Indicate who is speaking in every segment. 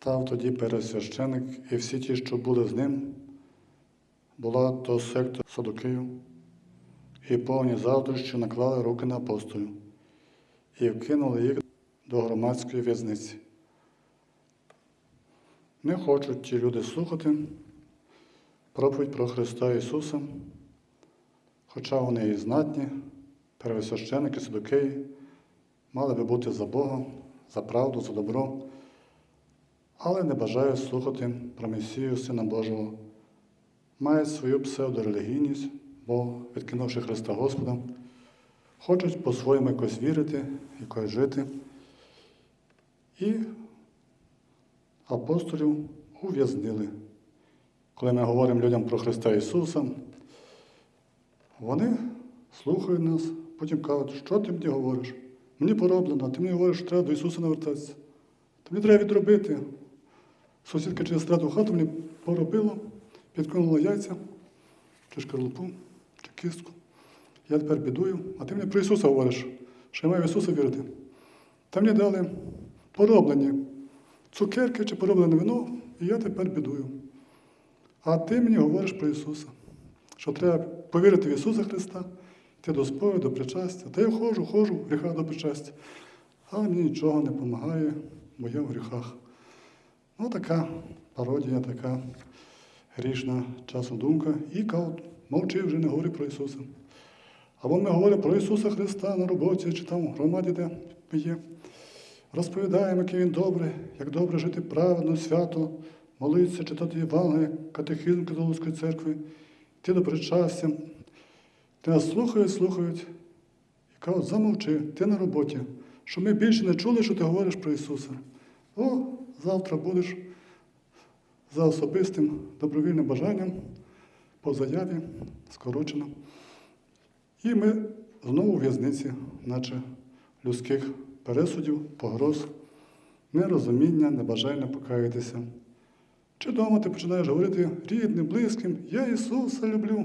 Speaker 1: Став тоді пересвященик, і всі ті, що були з ним, була то секта Садокеїв, і повні заздрощі наклали руки на апостолів і вкинули їх до громадської в'язниці. Не хочуть ті люди слухати проповідь про Христа Ісуса, хоча вони і знатні, первосвященики Садокеї, мали би бути за Бога, за правду, за добро, але не бажають слухати про Месію Сина Божого, мають свою псевдорелігійність, бо, відкинувши Христа Господа, хочуть по-своєму якось вірити, якось жити. І апостолів ув'язнили. Коли ми говоримо людям про Христа Ісуса, вони слухають нас, потім кажуть, що ти мені говориш? Мені пороблено, ти мені говориш, що треба до Ісуса навертатися. То мені треба відробити. Сусідка через страту хату мені поробила, підкинула яйця, чи шкарлупу, чи кістку. Я тепер бідую, а ти мені про Ісуса говориш, що я маю в Ісуса вірити. Та мені дали пороблені цукерки чи пороблене вино, і я тепер бідую. А ти мені говориш про Ісуса, що треба повірити в Ісуса Христа, йти до сповіді, до причастя. Та я ходжу, ходжу в гріхах до причастя. А мені нічого не допомагає, бо я в гріхах. Ну, така пародія, така грішна часу думка. І кажуть, мовчи, вже не говори про Ісуса. Або ми говоримо про Ісуса Христа на роботі, чи там в громаді, де ми є. Розповідаємо, який він добрий, як добре жити праведно, свято, молитися, читати Євангелія, катехизм католицької церкви, йти до причастя. Ти нас слухають, слухають і кажуть, замовчи, ти на роботі, що ми більше не чули, що ти говориш про Ісуса. О, завтра будеш за особистим добровільним бажанням по заяві, скорочено. І ми знову у в'язниці, наче людських пересудів, погроз, нерозуміння, небажання покаятися. Чи вдома ти починаєш говорити рідним, близьким, я Ісуса люблю,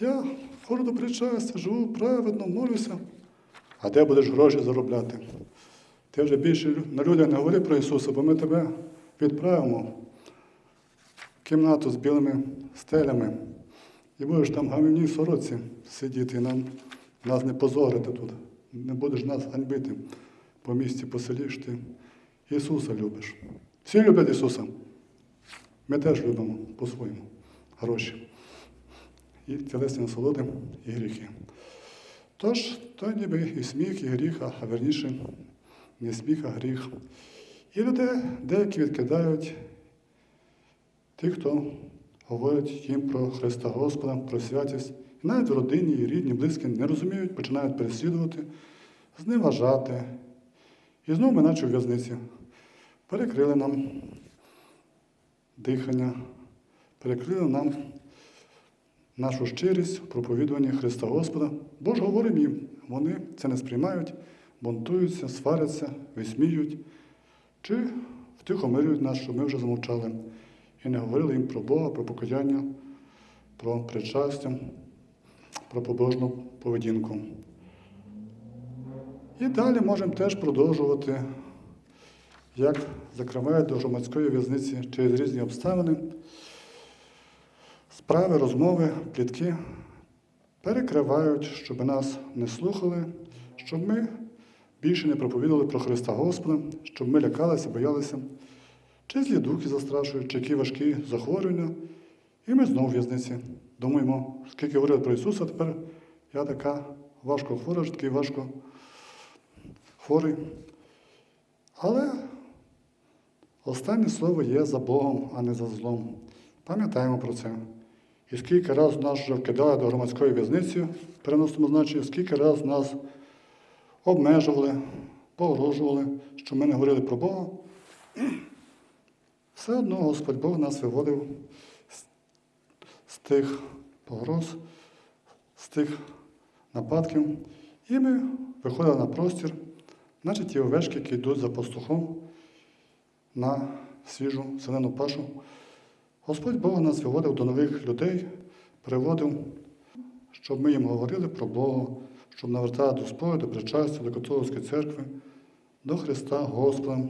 Speaker 1: я до причастя, живу праведно, молюся. А де будеш гроші заробляти? Ти вже більше на людях не говори про Ісуса, бо ми тебе відправимо в кімнату з білими стелями. І будеш там в гамівній сороці сидіти, і нам, нас не позорити тут. Не будеш нас ганьбити по місті, по селі ж ти Ісуса любиш. Всі люблять Ісуса. Ми теж любимо по-своєму гроші. І тілесні насолоди, і гріхи. Тож, то ніби і сміх, і гріх, а верніше не сміх, а гріх. І люди деякі відкидають тих, хто говорить їм про Христа Господа, про святість. І навіть в родині, і рідні, близькі не розуміють, починають переслідувати, зневажати. І знову ми наче в в'язниці. Перекрили нам дихання, перекрили нам нашу щирість в проповідуванні Христа Господа. Бо ж говоримо їм, вони це не сприймають, бунтуються, сваряться, висміють, чи втихомирюють нас, щоб ми вже замовчали і не говорили їм про Бога, про покаяння, про причастя, про побожну поведінку. І далі можемо теж продовжувати, як закривають до громадської в'язниці через різні обставини, справи, розмови, плітки перекривають, щоб нас не слухали, щоб ми більше не проповідали про Христа Господа, щоб ми лякалися, боялися. Чи злі духи застрашують, чи які важкі захворювання. І ми знову в'язниці. Думаємо, скільки говорили про Ісуса, тепер я така важко хвора, такий важко хворий. Але останнє слово є за Богом, а не за злом. Пам'ятаємо про це. І скільки раз нас вже вкидали до громадської в'язниці, в переносному значенні, скільки раз нас обмежували, погрожували, що ми не говорили про Бога. Все одно Господь Бог нас виводив з, тих погроз, з тих нападків, і ми виходили на простір, наче ті овечки, які йдуть за пастухом на свіжу зелену пашу. Господь Бог нас виводив до нових людей, приводив, щоб ми їм говорили про Бога, щоб навертали до сповіді, причастя, до католицької церкви, до Христа Господа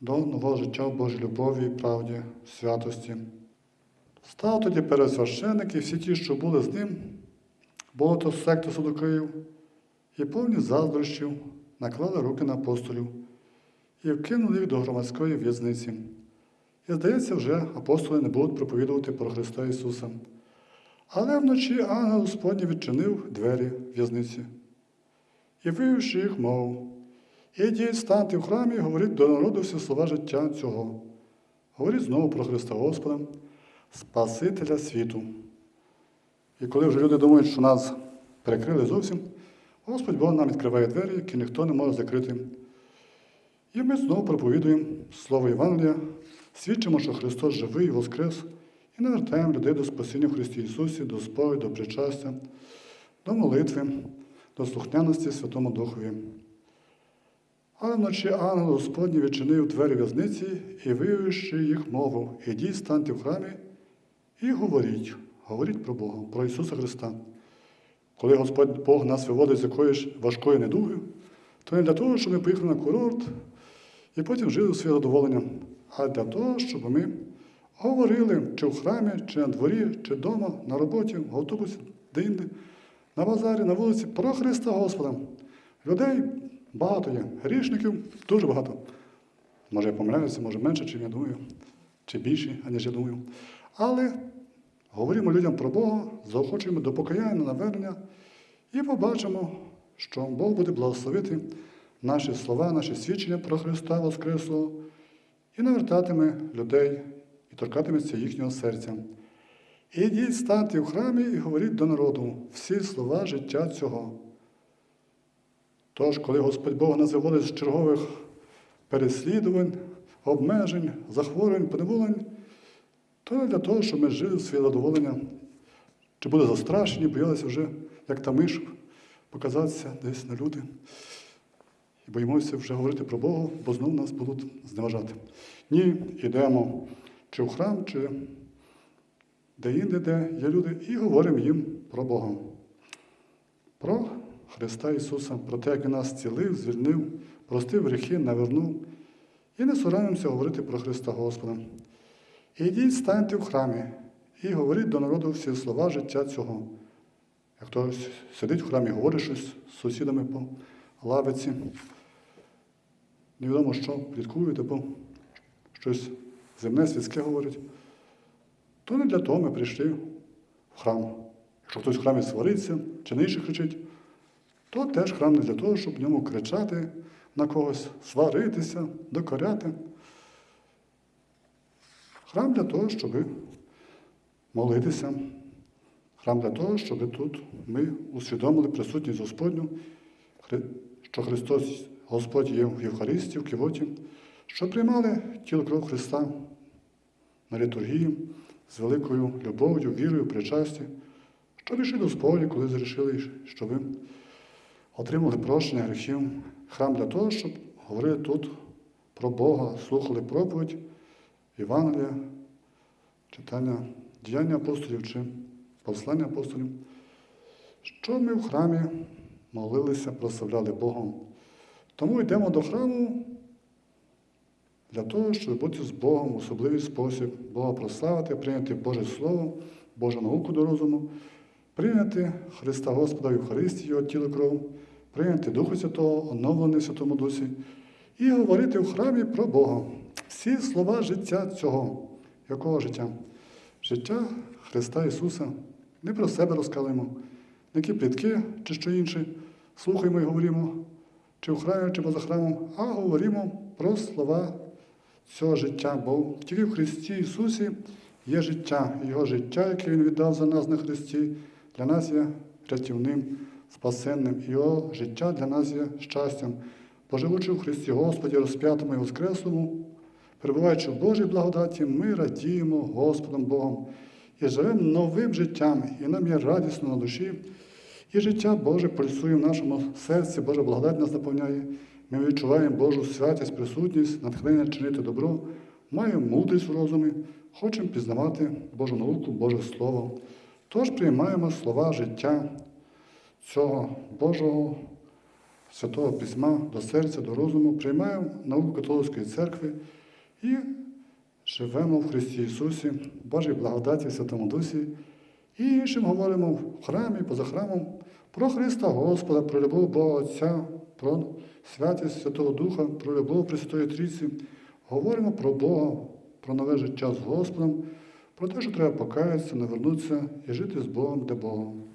Speaker 1: до нового життя в Божій любові, правді, святості. Став тоді перед священники, всі ті, що були з ним, багато секти Садукеїв, і повні заздрощів наклали руки на апостолів і вкинули їх до громадської в'язниці. І, здається, вже апостоли не будуть проповідувати про Христа Ісуса. Але вночі ангел Господній відчинив двері в'язниці і вивівши їх мов. Ідіть, станьте в храмі і говоріть до народу всі слова життя цього. Говоріть знову про Христа Господа, Спасителя світу. І коли вже люди думають, що нас перекрили зовсім, Господь Бог нам відкриває двері, які ніхто не може закрити. І ми знову проповідуємо Слово Євангелія, свідчимо, що Христос живий і воскрес, і навертаємо людей до спасіння в Христі Ісусі, до сповіді, до причастя, до молитви, до слухняності Святому Духові. Але вночі ангел Господній відчинив двері в'язниці і вивівши їх мову, ідіть, станьте в храмі і говоріть, говоріть про Бога, про Ісуса Христа. Коли Господь Бог нас виводить з якоїсь важкої недуги, то не для того, щоб ми поїхали на курорт і потім жили у своє задоволення, а для того, щоб ми говорили чи в храмі, чи на дворі, чи вдома, на роботі, в автобусі, де-інде, на базарі, на вулиці про Христа Господа. Людей багато є, грішників дуже багато. Може, я помиляюся, може менше, чим я думаю, чи більше, аніж я думаю. Але говоримо людям про Бога, заохочуємо до покаяння, навернення і побачимо, що Бог буде благословити наші слова, наші свідчення про Христа Воскреслого і навертатиме людей торкатиметься їхнього серця. Ідіть, станьте в храмі і говоріть до народу всі слова життя цього. Тож, коли Господь Бог виводить з чергових переслідувань, обмежень, захворювань, поневолень, то для того, щоб ми жили своє задоволення, чи були застрашені, боялися вже, як та миш, показатися десь на люди. І боїмося вже говорити про Бога, бо знову нас будуть зневажати. Ні, йдемо чи в храм, чи де-інде, де є люди, і говоримо їм про Бога. Про Христа Ісуса, про те, як Він нас цілив, звільнив, простив гріхи, навернув. І не соромимося говорити про Христа Господа. Ідіть, станьте в храмі і говоріть до народу всі слова життя цього. Як хтось сидить в храмі, говорить щось з сусідами по лавиці, невідомо що, пліткують або щось земне, світське говорить, то не для того ми прийшли в храм. Якщо хтось в храмі свариться чи на інших кричить, то теж храм не для того, щоб в ньому кричати на когось, сваритися, докоряти. Храм для того, щоб молитися. Храм для того, щоб тут ми усвідомили присутність Господню, що Христос Господь є в Євхаристії, в Кивоті, що приймали тіло кров Христа на літургії з великою любов'ю, вірою, причасті, що пішли до сповіді, коли зрішили, щоб отримали прощення гріхів. Храм для того, щоб говорили тут про Бога, слухали проповідь, Євангелія, читання діяння апостолів чи послання апостолів, що ми в храмі молилися, прославляли Богом. Тому йдемо до храму для того, щоб бути з Богом в особливий спосіб, Бога прославити, прийняти Боже Слово, Божу науку до розуму, прийняти Христа Господа в Євхаристії, Його тіло кров, прийняти Духа Святого, оновлений в Святому Дусі, і говорити в храмі про Бога. Всі слова життя цього. Якого життя? Життя Христа Ісуса. Не про себе розказуємо, не які плітки чи що інше. Слухаємо і говоримо, чи в храмі, чи поза храмом, а говоримо про слова цього життя. Бо тільки в Христі Ісусі є життя. Його життя, яке Він віддав за нас на Христі, для нас є рятівним, спасенним. Його життя для нас є щастям. Бо живучи в Христі Господі, розп'ятому і Воскреслому, перебуваючи в Божій благодаті, ми радіємо Господом Богом і живемо новим життям, і нам є радісно на душі. І життя Боже пульсує в нашому серці, Божа благодать нас наповняє. Ми відчуваємо Божу святість, присутність, натхнення чинити добро, маємо мудрість в розумі, хочемо пізнавати Божу науку, Боже Слово. Тож приймаємо слова життя цього Божого Святого Письма до серця, до розуму, приймаємо науку католицької церкви і живемо в Христі Ісусі, Божій благодаті, Святому Дусі, і іншим говоримо в храмі, поза храмом про Христа Господа, про любов Бога Отця, про святість Святого Духа, про любов Пресвятої Трійці. Говоримо про Бога, про нове життя з Господом, про те, що треба покаятися, навернутися і жити з Богом для Богом.